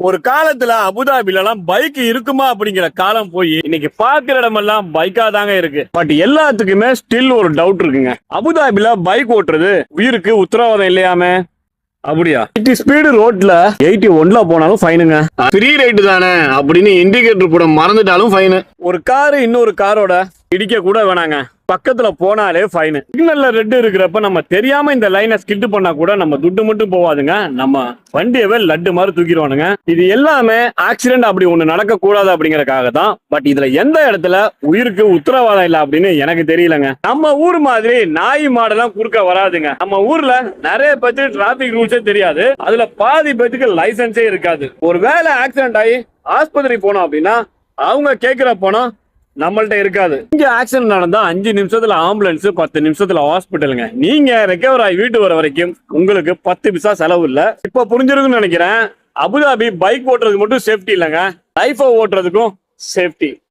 ஒரு காலத்துல அபுதாபில எல்லாம் பைக் இருக்குமா அப்படிங்கிற காலம் போய் இன்னைக்கு பாக்குற இடமெல்லாம் பைக்கா தாங்க இருக்கு. பட் எல்லாத்துக்குமே ஸ்டில் ஒரு டவுட் இருக்குங்க. அபுதாபில பைக் ஓட்டுறது உயிருக்கு உத்தரவாதம் இல்லையாமே? அப்படியா? எயிட்டி ஸ்பீடு ரோட்ல எயிட்டி ஒன்ல போனாலும் ஃபைனுங்க ஃப்ரீ ரைடு தானே அப்படின்னு இண்டிகேட்டர் போட மறந்துட்டாலும் ஃபைனு ஒரு காரு இன்னொரு காரோட இடிக்க கூட வேணாங்க. பக்கத்துல போனாலே ஃபைன் சிக்னல்ல ரெட் இருக்கிறப்ப நம்ம தெரியாம இந்த லைனை ஸ்கிட் பண்ணா கூட நம்ம துட்டு மட்டும் போவாதுங்க. நம்ம வண்டியவே லட்டு மாதிரி தூக்கிடுவானுங்க. இது எல்லாமே ஆக்சிடென்ட் அப்படி ஒண்ணு நடக்க கூடாது அப்படிங்கறக்காக தான். பட் இதுல எந்த இடத்துல உயிருக்கு உத்தரவாதம் இல்லை அப்படின்னு எனக்கு தெரியலங்க. நம்ம ஊர் மாதிரி நாய் மாடெல்லாம் குறுக்க வராதுங்க. நம்ம ஊர்ல நிறைய பேருக்கு டிராபிக் ரூல்ஸே தெரியாது. அதுல பாதி பேத்துக்கு லைசன்ஸே இருக்காது. ஒரு வேலை ஆக்சிடென்ட் ஆகி ஆஸ்பத்திரி போனோம் அப்படின்னா அவங்க கேட்கிற பணம் நம்மள்ட்ட இருக்காது. இங்க ஆக்சிடென்ட் நடந்தா அஞ்சு நிமிஷத்துல ஆம்புலன்ஸ் பத்து நிமிஷத்துல ஹாஸ்பிட்டலுங்க நீங்க ரெக்கவர் ஆகி வீட்டு வர வரைக்கும் உங்களுக்கு பத்து பிசா செலவு இல்ல. இப்ப புரிஞ்சிருக்குன்னு நினைக்கிறேன். அபுதாபி பைக் ஓட்டுறதுக்கு மட்டும் சேஃப்டி இல்லைங்க. லைஃபை ஓட்டுறதுக்கும் சேஃப்டி